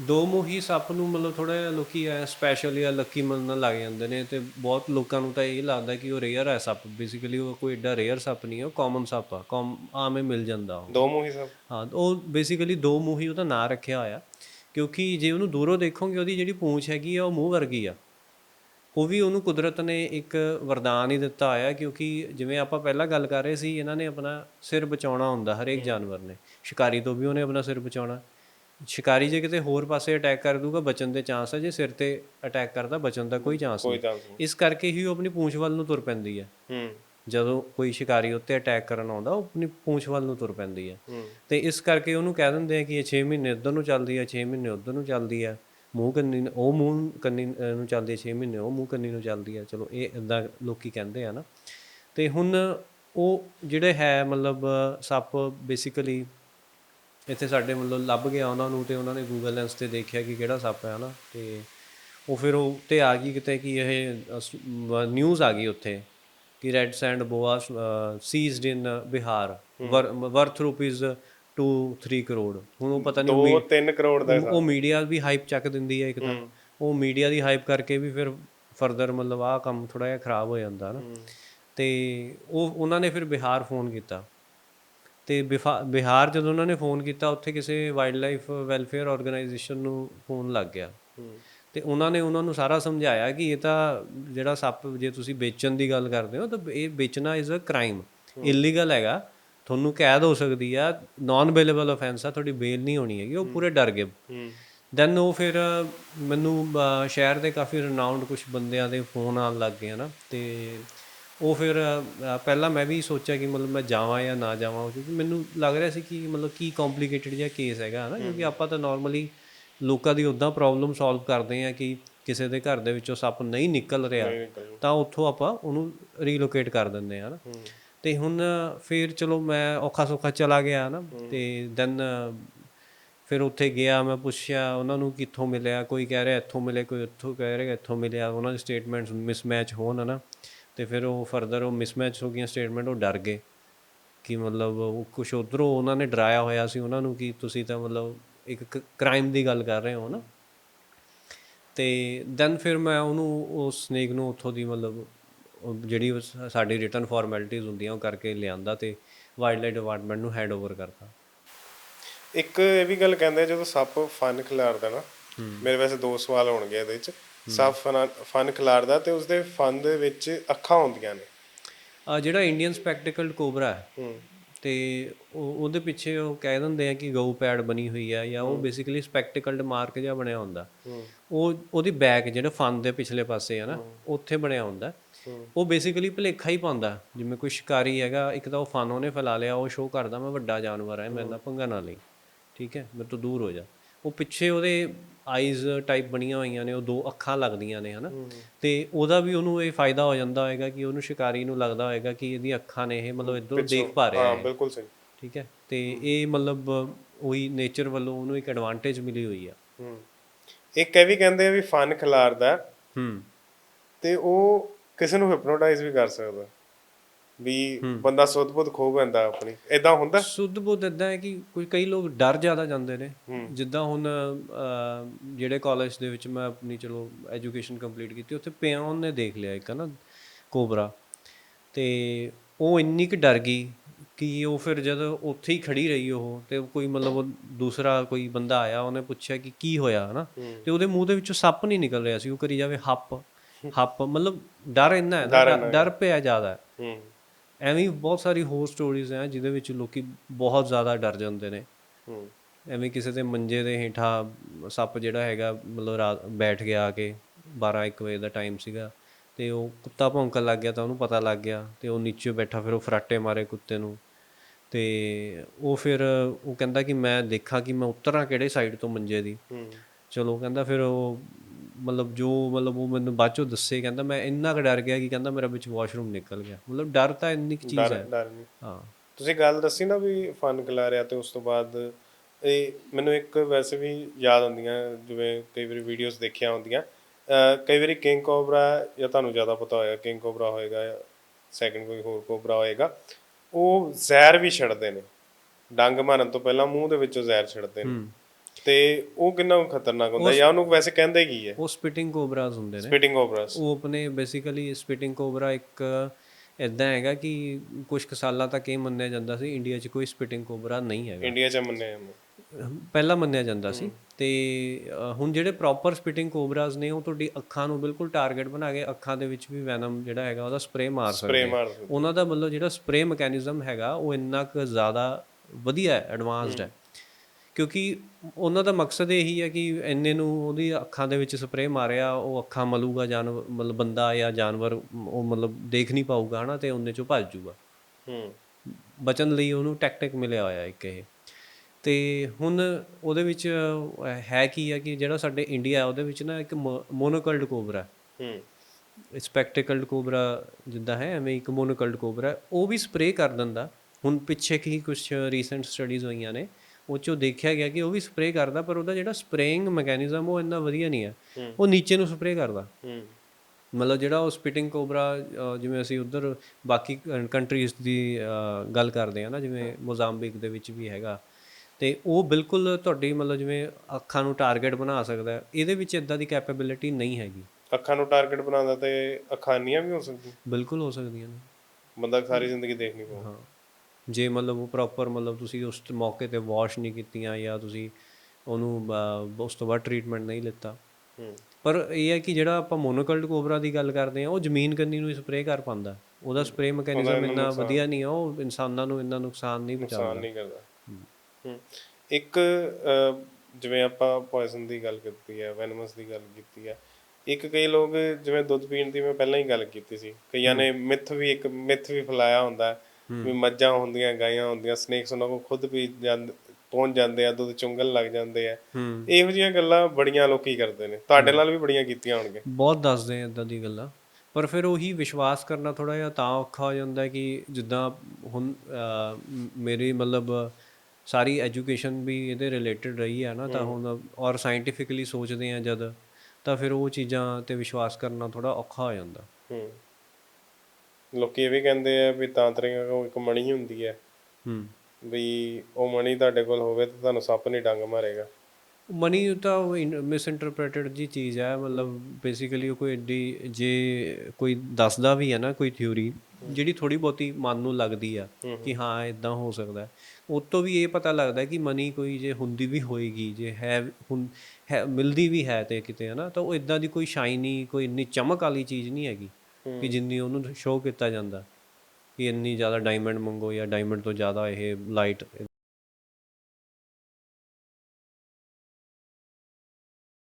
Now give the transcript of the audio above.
ਦੋ ਮੂੰਹੀ ਸੱਪ ਨੂੰ ਮਤਲਬ ਥੋੜਾ ਜਿਹਾ ਲੋਕੀ ਐ ਸਪੈਸ਼ਲ ਜਾਂ ਲੱਕੀ ਮੰਨਣ ਲੱਗ ਜਾਂਦੇ ਨੇ ਤੇ ਬਹੁਤ ਲੋਕਾਂ ਨੂੰ ਤਾਂ ਇਹ ਲੱਗਦਾ ਕਿ ਉਹ ਰੇਅਰ ਹੈ ਸੱਪ। ਬੇਸਿਕਲੀ ਉਹ ਕੋਈ ਏਡਾ ਰੇਅਰ ਸੱਪ ਨਹੀਂ ਹੈ ਉਹ ਕਾਮਨ ਸੱਪ ਆ। ਕਾਮ ਆਮੇ ਮਿਲ ਜਾਂਦਾ ਉਹ। ਦੋ ਮੂੰਹੀ ਸਭ ਹਾਂ ਉਹ ਬੇਸਿਕਲੀ ਦੋ ਮੂੰਹੀ ਉਹਦਾ ਨਾਂ ਰੱਖਿਆ ਹੋਇਆ ਕਿਉਂਕਿ ਜੇ ਉਹਨੂੰ ਦੂਰੋਂ ਦੇਖੋਗੇ ਉਹਦੀ ਜਿਹੜੀ ਪੂੰਛ ਹੈਗੀ ਆ ਉਹ ਮੂੰਹ ਵਰਗੀ ਆ। ਉਹ ਵੀ ਉਹਨੂੰ ਕੁਦਰਤ ਨੇ ਇੱਕ ਵਰਦਾਨ ਹੀ ਦਿੱਤਾ ਹੋਇਆ ਕਿਉਂਕਿ ਜਿਵੇਂ ਆਪਾਂ ਪਹਿਲਾਂ ਗੱਲ ਕਰ ਰਹੇ ਸੀ ਇਹਨਾਂ ਨੇ ਆਪਣਾ ਸਿਰ ਬਚਾਉਣਾ ਹੁੰਦਾ ਹਰੇਕ ਜਾਨਵਰ ਨੇ। ਸ਼ਿਕਾਰੀ ਤੋਂ ਵੀ ਉਹਨੇ ਆਪਣਾ ਸਿਰ ਬਚਾਉਣਾ। ਸ਼ਿਕਾਰੀ ਜੇ ਕਿਤੇ ਹੋਰ ਪਾਸੇ ਅਟੈਕ ਕਰ ਦੂਗਾ ਬਚਣ ਦੇ ਚਾਂਸ ਹੈ ਜੇ ਸਿਰ ਤੇ ਅਟੈਕ ਕਰਦਾ ਬਚਣ ਦਾ ਕੋਈ ਚਾਂਸ ਨਹੀਂ। ਇਸ ਕਰਕੇ ਹੀ ਉਹ ਆਪਣੀ ਪੂੰਛ ਵੱਲ ਨੂੰ ਤੁਰ ਪੈਂਦੀ ਹੈ ਹੂੰ। ਜਦੋਂ ਕੋਈ ਸ਼ਿਕਾਰੀ ਉੱਤੇ ਅਟੈਕ ਕਰਨ ਆਉਂਦਾ ਉਹ ਆਪਣੀ ਪੂੰਛ ਵੱਲ ਨੂੰ ਤੁਰ ਪੈਂਦੀ ਹੈ। ਤੇ ਇਸ ਕਰਕੇ ਉਹਨੂੰ ਕਹਿ ਦਿੰਦੇ ਆ ਕਿ ਇਹ 6 ਮਹੀਨੇ ਇੱਧਰ ਨੂੰ ਚੱਲਦੀ ਹੈ 6 ਮਹੀਨੇ ਉੱਧਰ ਨੂੰ ਚੱਲਦੀ ਹੈ ਮੂੰਹ ਕੰਨੀ ਉਹ ਮੂੰਹ ਕੰਨੀ ਨੂੰ ਚੱਲਦੀ ਹੈ 6 ਮਹੀਨੇ ਉਹ ਮੂੰਹ ਕੰਨੀ ਨੂੰ ਚੱਲਦੀ ਹੈ ਚਲੋ ਇਹ ਇਦਾਂ ਲੋਕੀ ਕਹਿੰਦੇ ਆ ਨਾ। ਤੇ ਹੁਣ ਉਹ ਜਿਹੜੇ ਹੈ ਮਤਲਬ ਸੱਪ ਬੇਸਿਕਲੀ ਇੱਥੇ ਸਾਡੇ ਮਤਲਬ ਲੱਭ ਗਿਆ ਉਹਨਾਂ ਨੂੰ ਤੇ ਉਹਨਾਂ ਨੇ ਗੂਗਲ ਲੈਂਸ ਤੇ ਦੇਖਿਆ ਕਿ ਕਿਹੜਾ ਸੱਪ ਹੈ ਨਾ ਤੇ ਉਹ ਫਿਰ ਉਹ ਤੇ ਆ ਗਈ ਕਿਤੇ ਕਿ ਇਹ ਨਿਊਜ਼ ਆ ਗਈ ਉੱਥੇ ਕਿ red sand boa seized in Bihar worth rupees 2 3 crore. ਹੁਣ ਉਹ ਪਤਾ ਨਹੀਂ 2 3 ਕਰੋੜ ਦਾ ਉਹ ਮੀਡੀਆ ਵੀ ਹਾਈਪ ਚੱਕ ਦਿੰਦੀ ਹੈ ਇੱਕ ਤਾਂ। ਉਹ ਮੀਡੀਆ ਦੀ ਹਾਈਪ ਕਰਕੇ ਵੀ ਫਿਰ ਫਰਦਰ ਮਤਲਬ ਆਹ ਕੰਮ ਥੋੜਾ ਜਿਹਾ ਖਰਾਬ ਹੋ ਜਾਂਦਾ ਨਾ। ਤੇ ਉਹ ਉਹਨਾਂ ਨੇ ਫਿਰ ਬਿਹਾਰ ਫੋਨ ਕੀਤਾ। ਤੇ ਬਿਹਾਰ ਜਦੋਂ ਉਹਨਾਂ ਨੇ ਫੋਨ ਕੀਤਾ ਉੱਥੇ ਕਿਸੇ ਵਾਈਲਡ ਲਾਈਫ ਵੈਲਫੇਅਰ ਆਰਗੇਨਾਈਜੇਸ਼ਨ ਨੂੰ ਫੋਨ ਲੱਗ ਗਿਆ। ਤੇ ਉਹਨਾਂ ਨੇ ਉਹਨਾਂ ਨੂੰ ਸਾਰਾ ਸਮਝਾਇਆ ਕਿ ਇਹ ਤਾਂ ਜਿਹੜਾ ਸੱਪ ਜੇ ਤੁਸੀਂ ਵੇਚਣ ਦੀ ਗੱਲ ਕਰਦੇ ਹੋ ਤਾਂ ਇਹ ਵੇਚਣਾ ਇਜ਼ ਅ ਕ੍ਰਾਈਮ ਇਲੀਗਲ ਹੈਗਾ। ਤੁਹਾਨੂੰ ਕੈਦ ਹੋ ਸਕਦੀ ਆ ਨਾਨ ਬੇਲੇਬਲ ਆਫੈਂਸ ਆ ਤੁਹਾਡੀ ਬੇਲ ਨਹੀਂ ਹੋਣੀ ਹੈਗੀ ਉਹ ਪੂਰੇ ਡਰ ਗਏ। ਦੈਨ ਉਹ ਫਿਰ ਮੈਨੂੰ ਸ਼ਹਿਰ ਦੇ ਕਾਫੀ ਰਿਨਾਊਂਡ ਕੁਝ ਬੰਦਿਆਂ ਦੇ ਫੋਨ ਆਉਣ ਲੱਗ ਗਏ ਹਨਾ ਤੇ ਉਹ ਫਿਰ ਪਹਿਲਾਂ ਮੈਂ ਵੀ ਸੋਚਿਆ ਕਿ ਮਤਲਬ ਮੈਂ ਜਾਵਾਂ ਜਾਂ ਨਾ ਜਾਵਾਂ ਕਿਉਂਕਿ ਮੈਨੂੰ ਲੱਗ ਰਿਹਾ ਸੀ ਕਿ ਮਤਲਬ ਕੀ ਕੰਪਲਿਕੇਟਡ ਜਿਹਾ ਕੇਸ ਹੈਗਾ ਹਨਾ ਕਿਉਂਕਿ ਆਪਾਂ ਤਾਂ ਨਾਰਮਲੀ ਲੋਕਾਂ ਦੀ ਉਦਾਂ ਪ੍ਰੋਬਲਮ ਸੋਲਵ ਕਰਦੇ ਆ ਕਿ ਕਿਸੇ ਦੇ ਘਰ ਦੇ ਵਿੱਚੋਂ ਸੱਪ ਨਹੀਂ ਨਿਕਲ ਰਿਹਾ ਤਾਂ ਉੱਥੋਂ ਆਪਾਂ ਉਹਨੂੰ ਰੀਲੋਕੇਟ ਕਰ ਦਿੰਦੇ ਆ ਨਾ ਤੇ ਹੁਣ ਫਿਰ ਚਲੋ ਮੈਂ ਔਖਾ ਸੌਖਾ ਚਲਾ ਗਿਆ ਨਾ ਤੇ ਦੈਨ ਫਿਰ ਉੱਥੇ ਗਿਆ ਮੈਂ ਪੁੱਛਿਆ ਉਹਨਾਂ ਨੂੰ ਕਿੱਥੋਂ ਮਿਲਿਆ ਕੋਈ ਕਹਿ ਰਿਹਾ ਇੱਥੋਂ ਮਿਲੇ ਕੋਈ ਉੱਥੋਂ ਕਹਿ ਰਿਹਾ ਇੱਥੋਂ ਮਿਲਿਆ ਉਹਨਾਂ ਦੀ ਸਟੇਟਮੈਂਟਸ ਮਿਸਮੈਚ ਹੋਣ ਨਾ ਤੇ ਫਿਰ ਉਹ ਫਰਦਰ ਉਹ ਮਿਸਮੈਚ ਹੋ ਗਈਆਂ ਸਟੇਟਮੈਂਟ ਉਹ ਡਰ ਗਏ ਕਿ ਮਤਲਬ ਉਹ ਕੁਝ ਉਧਰੋਂ ਉਹਨਾਂ ਨੇ ਡਰਾਇਆ ਹੋਇਆ ਸੀ ਉਹਨਾਂ ਨੂੰ ਕਿ ਤੁਸੀਂ ਤਾਂ ਮਤਲਬ ਇੱਕ ਕ੍ਰਾਈਮ ਦੀ ਗੱਲ ਕਰ ਰਹੇ ਹੋ ਨਾ। ਤੇ ਦੈਨ ਫਿਰ ਮੈਂ ਉਹਨੂੰ ਉਸ ਸਨੇਕ ਨੂੰ ਉੱਥੋਂ ਦੀ ਮਤਲਬ ਉਹ ਜਿਹੜੀ ਸਾਡੀ ਰਿਟਰਨ ਫਾਰਮੈਲਿਟੀਆਂ ਹੁੰਦੀਆਂ ਉਹ ਕਰਕੇ ਲਿਆਂਦਾ ਤੇ ਵਾਈਲਡ ਲਾਈਫ ਡਿਪਾਰਟਮੈਂਟ ਨੂੰ ਹੈਂਡ ਓਵਰ ਕਰਤਾ। ਇੱਕ ਇਹ ਵੀ ਗੱਲ ਕਹਿੰਦੇ ਜਦੋਂ ਸੱਪ ਫਨ ਖਿਲਾਰਦਾ ਨਾ ਮੇਰੇ ਵੈਸੇ ਦੋ ਸਵਾਲ ਹੋਣਗੇ ਇਹਦੇ ਵਿੱਚ। ਸੱਪ ਫਨ ਖਿਲਾਰਦਾ ਤੇ ਉਸਦੇ ਫਨ ਦੇ ਵਿੱਚ ਅੱਖਾਂ ਹੁੰਦੀਆਂ ਨੇ। ਆ ਜਿਹੜਾ ਇੰਡੀਅਨ ਸਪੈਕਟੀਕਲਡ ਕੋਬਰਾ ਹੈ ਤੇ ਉਹ ਉਹਦੇ ਪਿੱਛੇ ਉਹ ਕਹਿ ਦਿੰਦੇ ਆ ਕਿ ਗਊ ਪੈਡ ਬਣੀ ਹੋਈ ਆ ਜਾਂ ਉਹ ਬੇਸਿਕਲੀ ਸਪੈਕਟੀਕਲਡ ਮਾਰਕ ਜਿਹਾ ਬਣਿਆ ਹੁੰਦਾ। ਉਹ ਉਹਦੀ ਬੈਕ ਜਿਹੜਾ ਫਨ ਦੇ ਪਿਛਲੇ ਪਾਸੇ ਆ ਨਾ ਉੱਥੇ ਬਣਿਆ ਹੁੰਦਾ। ਉਹ ਬੇਸਿਕਲੀ ਭਲੇਖਾ ਹੀ ਪਾਉਂਦਾ ਜਿਵੇਂ ਕੋਈ ਸ਼ਿਕਾਰੀ ਹੈਗਾ ਇੱਕ ਤਾਂ ਉਹ ਫਨ ਉਹਨੇ ਫੈਲਾ ਲਿਆ ਉਹ ਸ਼ੋਅ ਕਰਦਾ ਮੈਂ ਵੱਡਾ ਜਾਨਵਰ ਹੈ ਮੇਰੇ ਨਾਲ ਪੰਗਾ ਨਾ ਲਈ ਠੀਕ ਹੈ ਮੇਰੇ ਤੋਂ ਦੂਰ ਹੋ ਜਾ। ਉਹ ਪਿੱਛੇ ਉਹਦੇ ਆਈਜ਼ ਟਾਈਪ ਬਣੀਆਂ ਹੋਈਆਂ ਨੇ ਉਹ ਦੋ ਅੱਖਾਂ ਲੱਗਦੀਆਂ ਨੇ ਹਨਾ? ਤੇ ਉਹਦਾ ਵੀ ਉਹਨੂੰ ਇਹ ਫਾਇਦਾ ਹੋ ਜਾਂਦਾ ਹੋਏਗਾ ਕਿ ਉਹਨੂੰ ਸ਼ਿਕਾਰੀ ਨੂੰ ਲੱਗਦਾ ਹੋਏਗਾ ਕਿ ਇਹਦੀਆਂ ਅੱਖਾਂ ਨੇ ਇਹ ਮਤਲਬ ਇਧਰੋਂ ਦੇਖ ਪਾ ਰਿਹਾ ਹਾਂ ਹੈ। ਬਿਲਕੁਲ ਸਹੀ। ਠੀਕ ਹੈ? ਤੇ ਇਹ ਮਤਲਬ ਉਹੀ ਨੇਚਰ ਵੱਲੋਂ ਉਹਨੂੰ ਇੱਕ ਐਡਵਾਂਟੇਜ ਮਿਲੀ ਹੋਈ ਆ। ਹੂੰ। ਇੱਕ ਇਹ ਵੀ ਕਹਿੰਦੇ ਆ ਵੀ ਫਨ ਖਿਲਾਰਦਾ ਹੂੰ ਤੇ ਉਹ ਕਿਸੇ ਨੂੰ ਹਿਪਨੋਟਾਈਜ਼ ਵੀ ਕਰ ਸਕਦਾ। ਵੀ ਬੰਦਾ ਸੁੱਧ-ਬੁੱਧ ਖੋ ਪੈਂਦਾ ਆਪਣੀ। ਇਦਾਂ ਹੁੰਦਾ? ਸੁੱਧ ਬੁੱਧ ਇਦਾਂ ਹੈ ਕਿ ਕੋਈ ਕਈ ਲੋਕ ਡਰ ਜ਼ਿਆਦਾ ਜਾਂਦੇ ਨੇ। ਜਿੱਦਾਂ ਹੁਣ ਜਿਹੜੇ ਕਾਲਜ ਦੇ ਵਿੱਚ ਮੈਂ ਆਪਣੀ ਚਲੋ ਐਜੂਕੇਸ਼ਨ ਕੰਪਲੀਟ ਕੀਤੀ ਉੱਥੇ ਪਿਓਨ ਨੇ ਦੇਖ ਲਿਆ ਇੱਕ ਨਾ ਕੋਬਰਾ। ਤੇ ਉਹ ਇੰਨੀ ਕੁ ਡਰ ਗਈ ਕਿ ਉਹ ਫਿਰ ਜਦ ਉੱਥੇ ਹੀ ਖੜੀ ਰਹੀ ਉਹ ਤੇ ਕੋਈ ਮਤਲਬ ਉਹ ਦੂਸਰਾ ਕੋਈ ਬੰਦਾ ਆਇਆ ਉਹਨੇ ਪੁੱਛਿਆ ਕਿ ਕੀ ਹੋਇਆ ਹਨਾ? ਤੇ ਉਹਦੇ ਮੂੰਹ ਦੇ ਵਿੱਚੋਂ ਸੱਪ ਨਹੀਂ ਨਿਕਲ ਰਿਹਾ ਸੀ ਉਹ ਕਰੀ ਜਾਵੇ ਹੱਪ। ਹੱਪ ਮਤਲਬ ਡਰ ਇੰਨਾ ਹੈ। ਡਰ- ਪਿਆ ਜ਼ਿਆਦਾ। ਹੂੰ। ਐਵੇਂ ਬਹੁਤ ਸਾਰੀ ਹੋਰ ਸਟੋਰੀਜ਼ ਹੈ ਜਿਹਦੇ ਵਿੱਚ ਲੋਕੀ ਬਹੁਤ ਜ਼ਿਆਦਾ ਡਰ ਜਾਂਦੇ ਨੇ। ਹੂੰ। ਐਵੇਂ ਕਿਸੇ ਦੇ ਮੰਜੇ ਦੇ ਹੇਠਾਂ ਸੱਪ ਜਿਹੜਾ ਹੈਗਾ ਮਤਲਬ ਰਾਤ ਬੈਠ ਗਿਆ ਆ ਕੇ 12 1 ਵਜੇ ਦਾ ਟਾਈਮ ਸੀਗਾ ਤੇ ਉਹ ਕੁੱਤਾ ਭੌਂਕਣ ਲੱਗ ਗਿਆ ਤਾਂ ਉਹਨੂੰ ਪਤਾ ਲੱਗ ਗਿਆ ਤੇ ਉਹ ਨੀਚੇ ਬੈਠਾ ਫਿਰ ਉਹ ਫਰਾਟੇ ਮਾਰੇ ਕੁੱਤੇ ਨੂੰ ਤੇ ਉਹ ਫਿਰ ਉਹ ਕਹਿੰਦਾ ਕਿ ਮੈਂ ਦੇਖਾਂ ਕਿ ਮੈਂ ਉਤਰਾਂ ਕਿਹੜੇ ਸਾਈਡ ਤੋਂ ਮੰਜੇ ਦੀ। ਹੂੰ। ਚਲੋ ਕਹਿੰਦਾ ਫਿਰ ਉਹ ਮਤਲਬ ਜੋ ਮਤਲਬ ਉਹ ਮੈਨੂੰ ਬਾਅਦ ਚੋਂ ਦੱਸੇ ਕਹਿੰਦਾ ਮੈਂ ਇੰਨਾ ਕੁ ਡਰ ਗਿਆ ਕਿ ਕਹਿੰਦਾ ਮੇਰਾ ਵਿੱਚ ਵਾਸ਼ਰੂਮ ਨਿਕਲ ਗਿਆ। ਮਤਲਬ ਡਰ ਤਾਂ ਇੰਨੀ ਕੁ ਚੀਜ਼ ਹੈ। ਡਰ ਨਹੀਂ। ਹਾਂ। ਤੁਸੀਂ ਗੱਲ ਦੱਸੀ ਨਾ ਵੀ ਫਨ ਖਿਲਾਰਿਆ ਤੇ ਉਸ ਤੋਂ ਬਾਅਦ ਇਹ ਮੈਨੂੰ ਇੱਕ ਵੈਸੇ ਵੀ ਯਾਦ ਆਉਂਦੀਆਂ ਜਿਵੇਂ ਕਈ ਵਾਰੀ ਵੀਡੀਓਜ਼ ਦੇਖਿਆ ਹੁੰਦੀਆਂ। ਕਈ ਵਾਰੀ ਕਿੰਗ ਕੋਬਰਾ ਜਾਂ ਤੁਹਾਨੂੰ ਜ਼ਿਆਦਾ ਪਤਾ ਹੋਏਗਾ ਕਿੰਗ ਕੋਬਰਾ ਹੋਏਗਾ ਸੈਕੰਡ ਕੋਈ ਹੋਰ ਕੋਬਰਾ ਹੋਏਗਾ ਉਹ ਜ਼ਹਿਰ ਵੀ ਛੱਡਦੇ ਨੇ। ਡੰਗ ਮਾਰਨ ਤੋਂ ਪਹਿਲਾਂ ਮੂੰਹ ਦੇ ਵਿੱਚੋਂ ਜ਼ਹਿਰ ਛੱਡਦੇ ਨੇ। ਤੇ ਉਹ ਕਿੰਨਾ ਖਤਰਨਾਕ ਹੁੰਦਾ ਜਾਂ ਉਹਨੂੰ ਵੈਸੇ ਕਹਿੰਦੇ ਕੀ ਹੈ? ਉਹ ਸਪਿਟਿੰਗ ਕੋਬਰਾਸ ਹੁੰਦੇ ਨੇ। ਸਪਿਟਿੰਗ ਕੋਬਰਾਸ ਉਹ ਆਪਣੇ ਬੇਸਿਕਲੀ ਸਪਿਟਿੰਗ ਕੋਬਰਾ ਇੱਕ ਇਦਾਂ ਹੈਗਾ ਕਿ ਕੁਝ ਸਾਲਾਂ ਤੱਕ ਇਹ ਮੰਨਿਆ ਜਾਂਦਾ ਸੀ ਇੰਡੀਆ 'ਚ ਕੋਈ ਸਪਿਟਿੰਗ ਕੋਬਰਾ ਨਹੀਂ ਹੈਗਾ। ਇੰਡੀਆ ਚ ਮੰਨੇ ਜਾਂਦੇ। ਪਹਿਲਾਂ ਮੰਨਿਆ ਜਾਂਦਾ ਸੀ ਤੇ ਹੁਣ ਜਿਹੜੇ ਪ੍ਰੋਪਰ ਸਪਿਟਿੰਗ ਕੋਬਰਾਸ ਨੇ ਉਹ ਤੁਹਾਡੀ ਅੱਖਾਂ ਨੂੰ ਬਿਲਕੁਲ ਟਾਰਗੇਟ ਬਣਾ ਕੇ ਅੱਖਾਂ ਦੇ ਵਿੱਚ ਵੀ ਵੈਨਮ ਜਿਹੜਾ ਹੈਗਾ ਉਹਦਾ ਸਪਰੇ ਮਾਰ ਸਕਦੇ। ਉਹਨਾਂ ਦਾ ਮਤਲਬ ਜਿਹੜਾ ਸਪਰੇ ਮੈਕੈਨਿਜ਼ਮ ਹੈਗਾ ਉਹ ਇੰਨਾ ਕੁ ਜ਼ਿਆਦਾ ਵਧੀਆ ਹੈ ਐਡਵਾਂਸਡ ਹੈ। ਕਿਉਂਕਿ ਉਹਨਾਂ ਦਾ ਮਕਸਦ ਇਹੀ ਹੈ ਕਿ ਇੰਨੇ ਨੂੰ ਉਹਦੀ ਅੱਖਾਂ ਦੇ ਵਿੱਚ ਸਪਰੇ ਮਾਰਿਆ ਉਹ ਅੱਖਾਂ ਮਲੂਗਾ ਜਾਨਵਰ ਮਤਲਬ ਬੰਦਾ ਜਾਂ ਜਾਨਵਰ ਉਹ ਮਤਲਬ ਦੇਖ ਨਹੀਂ ਪਾਊਗਾ ਹਨਾ ਤੇ ਉਹਨੇ ਚੋਂ ਭੱਜ ਜੂਗਾ। ਹੂੰ। ਬਚਣ ਲਈ ਉਹਨੂੰ ਟੈਕਟਿਕ ਮਿਲਿਆ ਹੋਇਆ ਇੱਕ ਇਹ। ਤੇ ਹੁਣ ਉਹਦੇ ਵਿੱਚ ਹੈ ਕੀ ਹੈ ਕਿ ਜਿਹੜਾ ਸਾਡੇ ਇੰਡੀਆ ਉਹਦੇ ਵਿੱਚ ਨਾ ਇੱਕ ਮੋਨੋਕਲਡ ਕੋਬਰਾ ਹੂੰ। ਸਪੈਕਟੀਕਲਡ ਕੋਬਰਾ ਜਿੱਦਾਂ ਹੈ ਐਵੇਂ ਇੱਕ ਮੋਨੋਕਲਡ ਕੋਬਰਾ ਉਹ ਵੀ ਸਪਰੇ ਕਰ ਦਿੰਦਾ। ਹੁਣ ਪਿੱਛੇ ਕੀ ਕੁਝ ਰੀਸੈਂਟ ਸਟੱਡੀਜ਼ ਹੋਈਆਂ ਨੇ ਉਹ 'ਚੋਂ ਦੇਖਿਆ ਗਿਆ ਕਿ ਉਹ ਵੀ ਸਪਰੇ ਕਰਦਾ ਪਰ ਉਹਦਾ ਜਿਹੜਾ ਸਪਰੇਇੰਗ ਮੈਕੈਨਿਜ਼ਮ ਉਹ ਇੰਨਾ ਵਧੀਆ ਨਹੀਂ ਹੈ। ਉਹ ਨੀਚੇ ਨੂੰ ਸਪਰੇ ਕਰਦਾ। ਮਤਲਬ ਜਿਹੜਾ ਉਹ ਸਪਿਟਿੰਗ ਕੋਬਰਾ ਜਿਵੇਂ ਅਸੀਂ ਉਧਰ ਬਾਕੀ ਕੰਟਰੀਜ਼ ਦੀ ਗੱਲ ਕਰਦੇ ਆ ਨਾ ਜਿਵੇਂ ਮੋਜ਼ਾਂਬਿਕ ਦੇ ਵਿੱਚ ਵੀ ਹੈਗਾ। ਤੇ ਉਹ ਬਿਲਕੁਲ ਤੁਹਾਡੀ ਮਤਲਬ ਜਿਵੇਂ ਅੱਖਾਂ ਨੂੰ ਟਾਰਗੇਟ ਬਣਾ ਸਕਦਾ ਹੈ। ਇਹਦੇ ਵਿੱਚ ਇਦਾਂ ਦੀ ਕੈਪੇਬਿਲਿਟੀ ਨਹੀਂ ਹੈਗੀ। ਅੱਖਾਂ ਨੂੰ ਟਾਰਗੇਟ ਬਣਾਉਂਦਾ ਤੇ ਅੱਖਾਂ ਨੀਆਂ ਵੀ ਹੋ ਸਕਦੀਆਂ। ਬਿਲਕੁਲ ਹੋ ਸਕਦੀਆਂ ਨੇ। ਬੰਦਾ ਸਾਰੀ ਜ਼ਿੰਦਗੀ ਦੇਖ ਨਹੀਂ ਪਾਉਂਦਾ ਹਾਂ। ਜੇ ਮਤਲਬ ਉਹ ਪ੍ਰੋਪਰ ਮਤਲਬ ਤੁਸੀਂ ਉਸ ਮੌਕੇ ਤੇ ਵਾਸ਼ ਨਹੀਂ ਕੀਤੀਆਂ ਜਾਂ ਤੁਸੀਂ ਉਹਨੂੰ ਉਸ ਤੋਂ ਬਾਅਦ ਟ੍ਰੀਟਮੈਂਟ ਨਹੀਂ ਲਿੱਤਾ। ਪਰ ਇਹ ਹੈ ਕਿ ਜਿਹੜਾ ਆਪਾਂ ਮੋਨੋਕਲਡ ਕੋਬਰਾ ਦੀ ਗੱਲ ਕਰਦੇ ਆ ਉਹ ਜ਼ਮੀਨ ਕੰਨੀ ਨੂੰ ਸਪਰੇਅ ਕਰ ਪਾਉਂਦਾ। ਉਹਦਾ ਸਪਰੇਅ ਮੈਕੈਨਿਜ਼ਮ ਇੰਨਾ ਵਧੀਆ ਨਹੀਂ ਆ ਉਹ ਇਨਸਾਨਾਂ ਨੂੰ ਇੰਨਾ ਨੁਕਸਾਨ ਨਹੀਂ ਨੁਕਸਾਨ ਪਹੁੰਚਾਉਂਦਾ। ਨਹੀਂ ਕਰਦਾ। ਇੱਕ ਜਿਵੇਂ ਆਪਾਂ ਪੋਇਜ਼ਨ ਦੀ ਗੱਲ ਕੀਤੀ ਹੈ ਵੈਨਮਸ ਦੀ ਗੱਲ ਕੀਤੀ ਹੈ ਇੱਕ ਕਈ ਲੋਕ ਜਿਵੇਂ ਦੁੱਧ ਪੀਣ ਦੀ ਮੈਂ ਪਹਿਲਾਂ ਹੀ ਗੱਲ ਕੀਤੀ ਸੀ। ਕਈਆਂ ਨੇ ਮਿੱਥ ਵੀ ਇੱਕ ਮਿੱਥ ਵੀ ਫੈਲਾਇਆ ਹੁੰਦਾ ਵੀ ਮੱਝਾਂ ਹੁੰਦੀਆਂ ਗਾਈਆਂ ਹੁੰਦੀਆਂ ਸਨੇਕਸ ਉਹਨਾਂ ਕੋਲ ਖੁਦ ਵੀ ਪਹੁੰਚ ਜਾਂਦੇ ਆ ਦੁੱਧ ਚੁੰਗਣ ਲੱਗ ਜਾਂਦੇ ਆ। ਇਹੋ ਜਿਹੀਆਂ ਗੱਲਾਂ ਬੜੀਆਂ ਲੋਕੀ ਕਰਦੇ ਨੇ। ਤੁਹਾਡੇ ਨਾਲ ਵੀ ਬੜੀਆਂ ਕੀਤੀਆਂ ਹੋਣਗੇ ਬਹੁਤ ਦੱਸਦੇ ਆ ਇਦਾਂ ਦੀ ਗੱਲਾਂ। ਪਰ ਫਿਰ ਉਹੀ ਵਿਸ਼ਵਾਸ ਕਰਨਾ ਥੋੜਾ ਜਿਹਾ ਤਾਂ ਔਖਾ ਹੋ ਜਾਂਦਾ ਹੈ ਕਿ ਜਿੱਦਾਂ ਹੁਣ ਮੇਰੀ ਮਤਲਬ ਸਾਰੀ ਐਜੂਕੇਸ਼ਨ ਵੀ ਇਹਦੇ ਰਿਲੇਟਡ ਰਹੀ ਹੈ ਨਾ ਤਾਂ ਹੁਣ ਔਰ ਸਾਇੰਟੀਫਿਕਲੀ ਸੋਚਦੇ ਆ ਜਦ ਤਾਂ ਫਿਰ ਉਹ ਚੀਜ਼ਾਂ ਤੇ ਵਿਸ਼ਵਾਸ ਕਰਨਾ ਥੋੜਾ ਔਖਾ ਹੋ ਜਾਂਦਾ। ਹੂੰ। ਲੋਕੀ ਇਹ ਵੀ ਕਹਿੰਦੇ ਆ ਵੀ ਤਾਂਤਰਿਕਾਂ ਕੋਲ ਇੱਕ ਮਣੀ ਹੁੰਦੀ ਹੈ। ਹੂੰ। ਵੀ ਉਹ ਮਣੀ ਤੁਹਾਡੇ ਕੋਲ ਹੋਵੇ ਤਾਂ ਤੁਹਾਨੂੰ ਸੱਪ ਨਹੀਂ ਡੰਗ ਮਾਰੇਗਾ। ਮਨੀ ਤਾਂ ਮਿਸ ਇੰਟਰਪ੍ਰੀਟਡ ਜੀ ਚੀਜ਼ ਹੈ ਮਤਲਬ ਬੇਸਿਕਲੀ ਉਹ ਕੋਈ ਏਡੀ ਜੇ ਕੋਈ ਦੱਸਦਾ ਵੀ ਹੈ ਨਾ ਕੋਈ ਥਿਊਰੀ ਜਿਹੜੀ ਥੋੜੀ ਬਹੁਤੀ ਮਨ ਨੂੰ ਲੱਗਦੀ ਆ ਕਿ ਹਾਂ ਇਦਾਂ ਹੋ ਸਕਦਾ ਹੈ। ਉਹ ਤੋਂ ਵੀ ਇਹ ਪਤਾ ਲੱਗਦਾ ਕਿ ਮਨੀ ਕੋਈ ਜੇ ਹੁੰਦੀ ਵੀ ਹੋਏਗੀ ਜੇ ਹੈ ਹੁਣ ਮਿਲਦੀ ਵੀ ਹੈ ਤੇ ਕਿਤੇ ਹੈ ਨਾ ਤਾਂ ਉਹ ਇਦਾਂ ਦੀ ਕੋਈ ਸ਼ਾਈਨੀ ਕੋਈ ਇੰਨੀ ਚਮਕ ਵਾਲੀ ਚੀਜ਼ ਨਹੀਂ ਹੈਗੀ। ਕਿ ਜਿੰਨੀ ਉਹਨੂੰ ਸ਼ੋਅ ਕੀਤਾ ਜਾਂਦਾ, ਕਿ ਇੰਨੀ ਜ਼ਿਆਦਾ ਡਾਇਮੰਡ ਮੰਗੋ ਜਾਂ ਡਾਇਮੰਡ ਤੋਂ ਜ਼ਿਆਦਾ ਇਹ ਲਾਈਟ